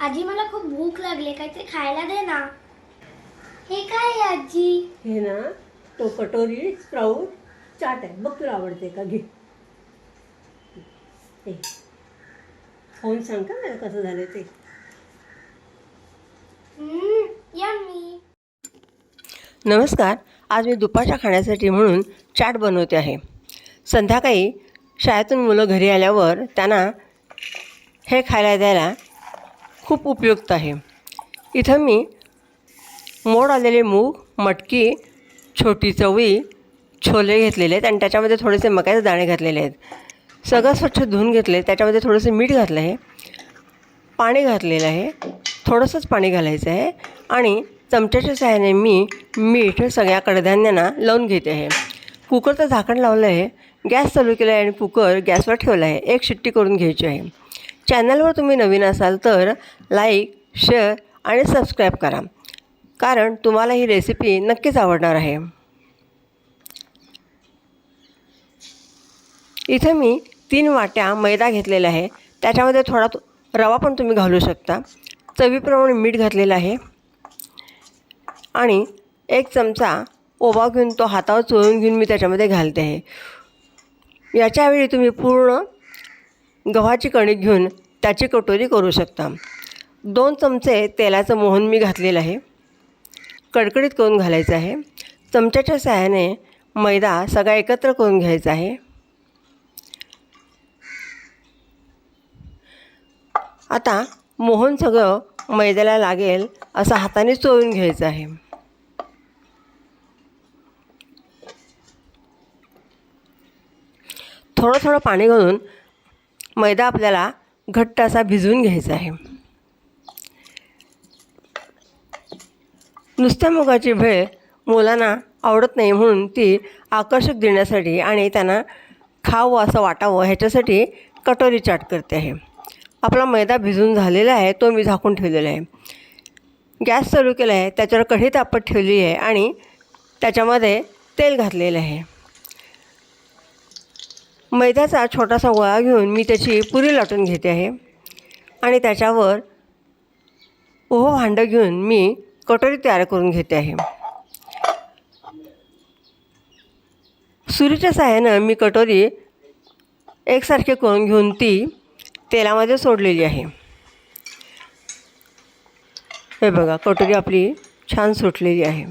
आजी मला खूप भूक लागली. काहीतरी खायला दे ना. हे काय आहे आजी? हे ना तो कटोरी स्प्राऊट चाट आहे. बघ तुला आवडते का? घे. हे. खाऊन सांग का मला कसं झालं ते? यम्मी नमस्कार. आज मी दुपारच्या खाण्यासाठी म्हणून चाट बनवते आहे. संध्याकाळी शाळेतून मुलं घरी आल्यावर त्यांना हे खायला द्यायला खूप उपयुक्त आहे. इथं मी मोड आलेले मूग मटकी छोटी चवळी छोले घेतलेले आहेत आणि त्याच्यामध्ये थोडेसे मक्याचे दाणे घातलेले आहेत. सगळं स्वच्छ धुवून घेतले त्याच्यामध्ये थोडंसं मीठ घातलं आहे. पाणी घातलेलं आहे. थोडंसंच पाणी घालायचं आहे आणि चमच्याच्या सहाय्याने मी मीठ सगळ्या कडधान्यांना लावून घेते आहे. कुकरचं झाकण लावलं आहे. गॅस चालू केला आहे आणि कुकर गॅसवर ठेवला आहे. एक शिट्टी करून घ्यायची आहे. चॅनलवर तुम्ही नवीन असाल तर लाईक शेअर आणि सबस्क्राईब करा. कारण तुम्हाला ही रेसिपी नक्कीच आवडणार आहे. इथं मी तीन वाट्या मैदा घेतलेला आहे. त्याच्यामध्ये थोडा रवा पण तुम्ही घालू शकता. चवीप्रमाणे मीठ घातलेलं आहे. आणि एक चमचा ओवा घेऊन तो हातावर चोळून घेऊन मी त्याच्यामध्ये घालते आहे. याच्यावेळी तुम्ही पूर्ण गव्हाची कणिक घेऊन त्याची कटोरी करू शकता. दोन चमचे तेलाचं मोहन मी घातलेलं आहे. कडकडीत करून घालायचं आहे. चमच्याच्या सहाय्याने मैदा सगळा एकत्र करून घ्यायचा आहे. आता मोहन सगळं मैद्याला लागेल असं हाताने चोळून घ्यायचं आहे. थोडं थोडं पाणी घालून मैदा आपल्याला घट्ट असा भिजवून घ्यायचा आहे. नुसत्या मुगाची भेळ मुलांना आवडत नाही म्हणून ती आकर्षक देण्यासाठी आणि त्यांना खावं असं वाटावं ह्याच्यासाठी कटोरी चाट करते आहे. आपला मैदा भिजून झालेला आहे तो मी झाकून ठेवलेला आहे. गॅस चालू केला आहे त्याच्यावर कढी तापत ठेवली आहे आणि त्याच्यामध्ये तेल घातलेलं आहे. मैद्याचा छोटासा गोळा घेऊन मी त्याची पुरी लाटून घेते आहे. आणि त्याच्यावर ओहो भांडं घेऊन मी कटोरी तयार करून घेते आहे. सुरीच्या सहाय्यानं मी कटोरी एकसारखी करून घेऊन ती तेलामध्ये सोडलेली आहे. हे बघा कटोरी आपली छान सुटलेली आहे.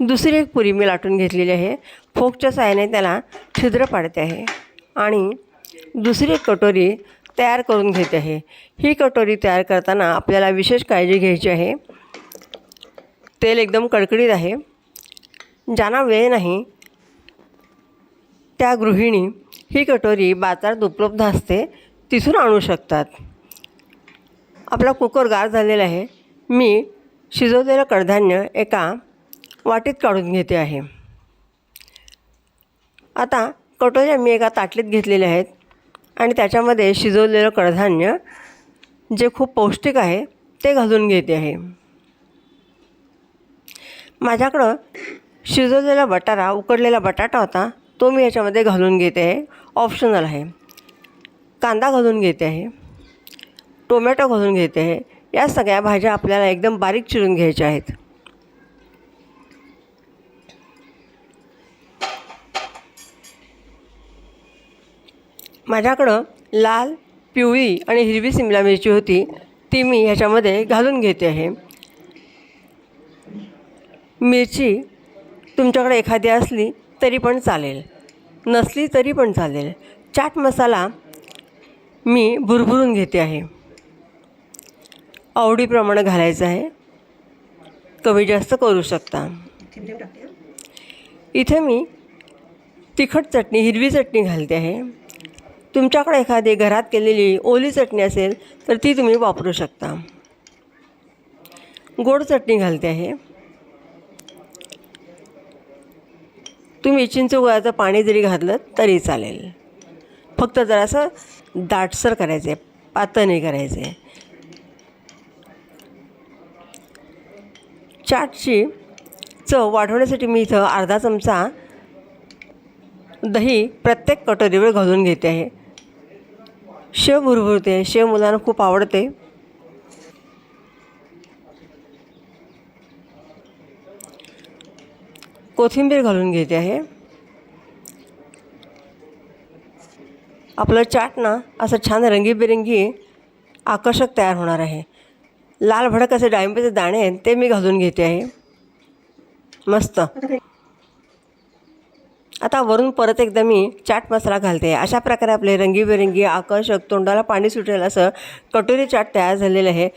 दुसरी एक पुरी मी लाटून घेतलेली आहे. फोकच्या साहाय्याने त्याला छिद्र पाडते आहे. आणि दुसरी एक कटोरी तयार करून घेते आहे. ही कटोरी तयार करताना आपल्याला विशेष काळजी घ्यायची आहे. तेल एकदम कडकडीत आहे. ज्यांना वेळ नाही त्या गृहिणी ही कटोरी बाजारात उपलब्ध असते तिथून आणू शकतात. आपला कुकर गार झालेला आहे. मी शिजवलेलं कडधान्य एका वाटीत काढून घेते आहे. आता कटोऱ्या मी एका ताटलीत घेतलेल्या आहेत आणि त्याच्यामध्ये शिजवलेलं कडधान्य जे खूप पौष्टिक आहे ते घालून घेते आहे. माझ्याकडं शिजवलेला बटाटा उकडलेला बटाटा होता तो मी याच्यामध्ये घालून घेते आहे. ऑप्शनल आहे. कांदा घालून घेते आहे. टोमॅटो घालून घेते आहे. या सगळ्या भाज्या आपल्याला एकदम बारीक चिरून घ्यायच्या आहेत. माझ्याकडं लाल पिवळी आणि हिरवी सिमला मिरची होती ती मी ह्याच्यामध्ये घालून घेते आहे. मिरची तुमच्याकडे एखादी असली तरी पण चालेल. नसली तरी पण चालेल. चाट मसाला मी भुरभुरून घेते आहे. आवडीप्रमाणे घालायचं आहे. कमी जास्त करू शकता. इथे मी तिखट चटणी हिरवी चटणी घालते आहे. तुमच्याकडे एखादी घरात केलेली ओली चटणी असेल तर ती तुम्ही वापरू शकता. गोड चटणी घालते आहे तुम्ही चिंच गुळाचं पाणी जरी घातलं तरी चालेल. फक्त जरासं दाटसर करायचं आहे पातळणी करायचं आहे चाटची चव वाढवण्यासाठी मी इथं अर्धा चमचा दही प्रत्येक कटोरीवर घालून घेते आहे. शेव भुरभुरते शेव मुलांना खूप आवडते. कोथिंबीर घालून घेते आहे. आपलं चाट ना असं छान रंगीबेरंगी आकर्षक तयार होणार आहे. लाल भडक असे डाळिंबाचे दाणे आहेत ते मी घालून घेते आहे. मस्त. आता वरून परत एकदा मी चाट मसाला घालते. अशा प्रकारे आपले रंगीबेरंगी आकर्षक तोंडाला पाणी सुटेल असं कटोरी चाट तयार झालेलं आहे.